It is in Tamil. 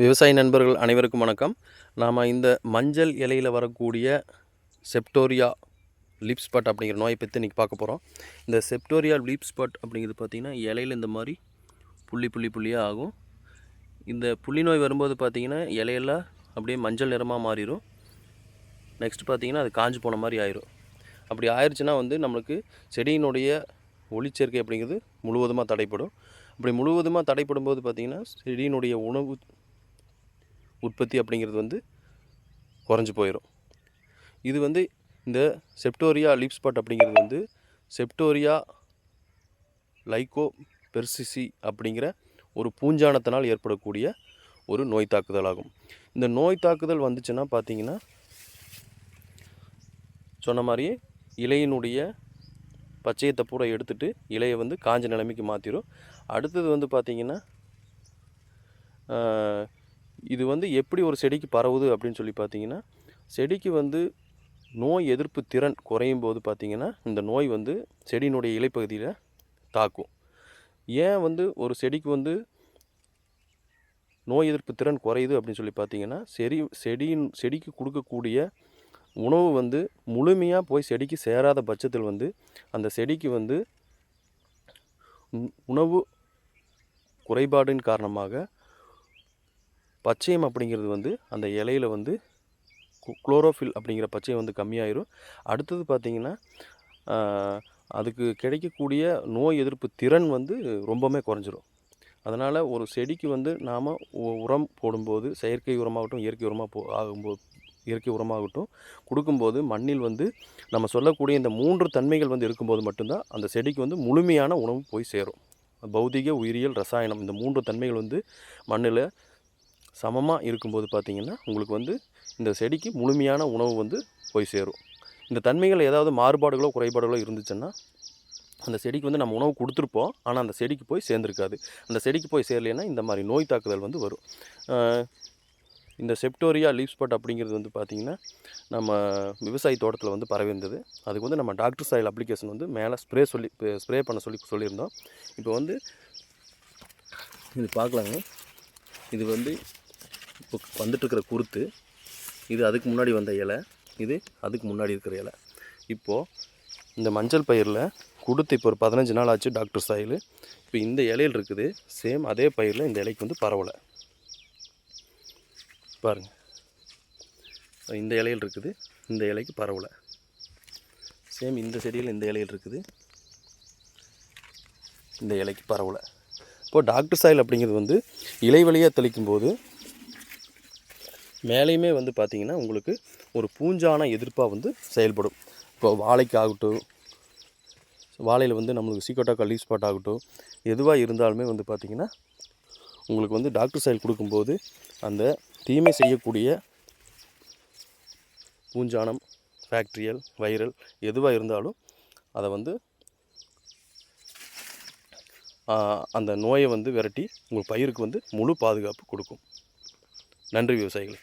விவசாய நண்பர்கள் அனைவருக்கும் வணக்கம். நாம் இந்த மஞ்சள் இலையில் வரக்கூடிய செப்டோரியா லீப் ஸ்பாட் அப்படிங்கிற நோயை பற்றி இன்றைக்கி பார்க்க போகிறோம் இந்த செப்டோரியா லீப் ஸ்பாட் அப்படிங்கிறது பார்த்திங்கன்னா இலையில் இந்த மாதிரி புள்ளி புள்ளி புள்ளியாக ஆகும். இந்த புள்ளி நோய் வரும்போது பார்த்திங்கன்னா இலையெல்லாம் அப்படியே மஞ்சள் நிறமாக மாறிடும் நெக்ஸ்ட் பார்த்திங்கன்னா அது காஞ்சு போன மாதிரி ஆயிரும். அப்படி ஆயிடுச்சுன்னா வந்து நம்மளுக்கு செடியினுடைய ஒளிச்சேர்க்கை அப்படிங்கிறது முழுவதுமாக தடைப்படும். அப்படி முழுவதுமாக தடைப்படும் போது பார்த்திங்கன்னா செடியினுடைய உணவு உற்பத்தி அப்படிங்கிறது வந்து குறைஞ்சி போயிடும் இது வந்து இந்த செப்டோரியா லீப் ஸ்பாட் அப்படிங்கிறது வந்து செப்டோரியா லைக்கோ பெர்சிசி அப்படிங்கிற ஒரு பூஞ்சானத்தினால் ஏற்படக்கூடிய ஒரு நோய் தாக்குதல் ஆகும் இந்த நோய் தாக்குதல் வந்துச்சுன்னா பார்த்தீங்கன்னா சொன்ன மாதிரியே இலையினுடைய பச்சையத்தை பூரா எடுத்துட்டு இலையை வந்து காஞ்ச நிலைமைக்கு மாற்றிடும் அடுத்தது வந்து பார்த்திங்கன்னா இது வந்து எப்படி ஒரு செடிக்கு பரவுது அப்படின்னு சொல்லி பார்த்தீங்கன்னா செடிக்கு வந்து நோய் எதிர்ப்பு திறன் குறையும் போது பார்த்திங்கன்னா இந்த நோய் வந்து செடியினுடைய இலைப்பகுதியில் தாக்கும். ஏன் வந்து ஒரு செடிக்கு வந்து நோய் எதிர்ப்பு திறன் குறையுது அப்படின்னு சொல்லி பார்த்தீங்கன்னா செடி செடியின் செடிக்கு கொடுக்கக்கூடிய உணவு வந்து முழுமையாக போய் செடிக்கு சேராத பட்சத்தில் வந்து அந்த செடிக்கு வந்து உணவு குறைபாடின் காரணமாக பச்சையம் அப்படிங்கிறது வந்து அந்த இலையில் வந்து குளோரோஃபில் அப்படிங்கிற பச்சையம் வந்து கம்மியாயிரும். அடுத்தது பார்த்திங்கன்னா அதுக்கு கிடைக்கக்கூடிய நோய் எதிர்ப்பு திறன் வந்து ரொம்பவுமே குறைஞ்சிரும். அதனால் ஒரு செடிக்கு வந்து நாம் உரம் போடும்போது செயற்கை உரமாகட்டும் இயற்கை உரமாக போ ஆகும்போது இயற்கை உரமாகட்டும் கொடுக்கும்போது மண்ணில் வந்து நம்ம சொல்லக்கூடிய இந்த மூன்று தன்மைகள் வந்து இருக்கும்போது மட்டும்தான் அந்த செடிக்கு வந்து முழுமையான உணவு போய் சேரும். பௌதிக உயிரியல் ரசாயனம் இந்த மூன்று தன்மைகள் வந்து மண்ணில் சமமாக இருக்கும்போது பார்த்திங்கன்னா உங்களுக்கு வந்து இந்த செடிக்கு முழுமையான உணவு வந்து போய் சேரும். இந்த தன்மைகள் ஏதாவது மாறுபாடுகளோ குறைபாடுகளோ இருந்துச்சுன்னா அந்த செடிக்கு வந்து நம்ம உணவு கொடுத்துருப்போம். ஆனால் அந்த செடிக்கு போய் சேர்ந்துருக்காது. அந்த செடிக்கு போய் சேரலைன்னா இந்த மாதிரி நோய் தாக்குதல் வந்து வரும். இந்த செப்டோரியா லீவ் ஸ்பாட் அப்படிங்கிறது வந்து பார்த்திங்கன்னா நம்ம விவசாய தோட்டத்தில் வந்து பரவிருந்தது அதுக்கு வந்து நம்ம டாக்டர் சாயில் அப்ளிகேஷன் வந்து மேலே ஸ்ப்ரே சொல்லி ஸ்ப்ரே பண்ண சொல்லி சொல்லியிருந்தோம். இப்போ வந்து இது பார்க்கலாங்க. இது வந்து இப்போ வந்துட்டுருக்கிற குருத்து இது அதுக்கு முன்னாடி வந்த இலை இது அதுக்கு முன்னாடி இருக்கிற இலை. இப்போது இந்த மஞ்சள் பயிரில் கொடுத்து இப்போ ஒரு பதினஞ்சு நாள் ஆச்சு டாக்டர் சாயில். இப்போ இந்த இலையில் இருக்குது சேம் அதே பயிரில் இந்த இலைக்கு வந்து பரவலை. பாருங்கள் இந்த இலையில் இருக்குது இந்த இலைக்கு பரவலை. சேம் இந்த செடியில் இந்த இலையில் இருக்குது இந்த இலைக்கு பரவலை. இப்போது டாக்டர் சாயில் அப்படிங்கிறது வந்து இலை வழியாக தெளிக்கும்போது மேலேயுமே வந்து பார்த்திங்கன்னா உங்களுக்கு ஒரு பூஞ்சான எதிர்ப்பாக வந்து செயல்படும். இப்போ வாழைக்கு ஆகட்டும் வாழையில் வந்து நம்மளுக்கு சீக்கிரட்டாக கல்வி ஸ்பாட் ஆகட்டும் எதுவாக இருந்தாலுமே வந்து பார்த்திங்கன்னா உங்களுக்கு வந்து டாக்டர் சைல் கொடுக்கும்போது அந்த தீமை செய்யக்கூடிய பூஞ்சானம் ஃபேக்ட்ரியல் வைரல் எதுவாக இருந்தாலும் அதை வந்து அந்த நோயை வந்து விரட்டி உங்கள் பயிருக்கு வந்து முழு பாதுகாப்பு கொடுக்கும். நன்றி விவசாயிகள்.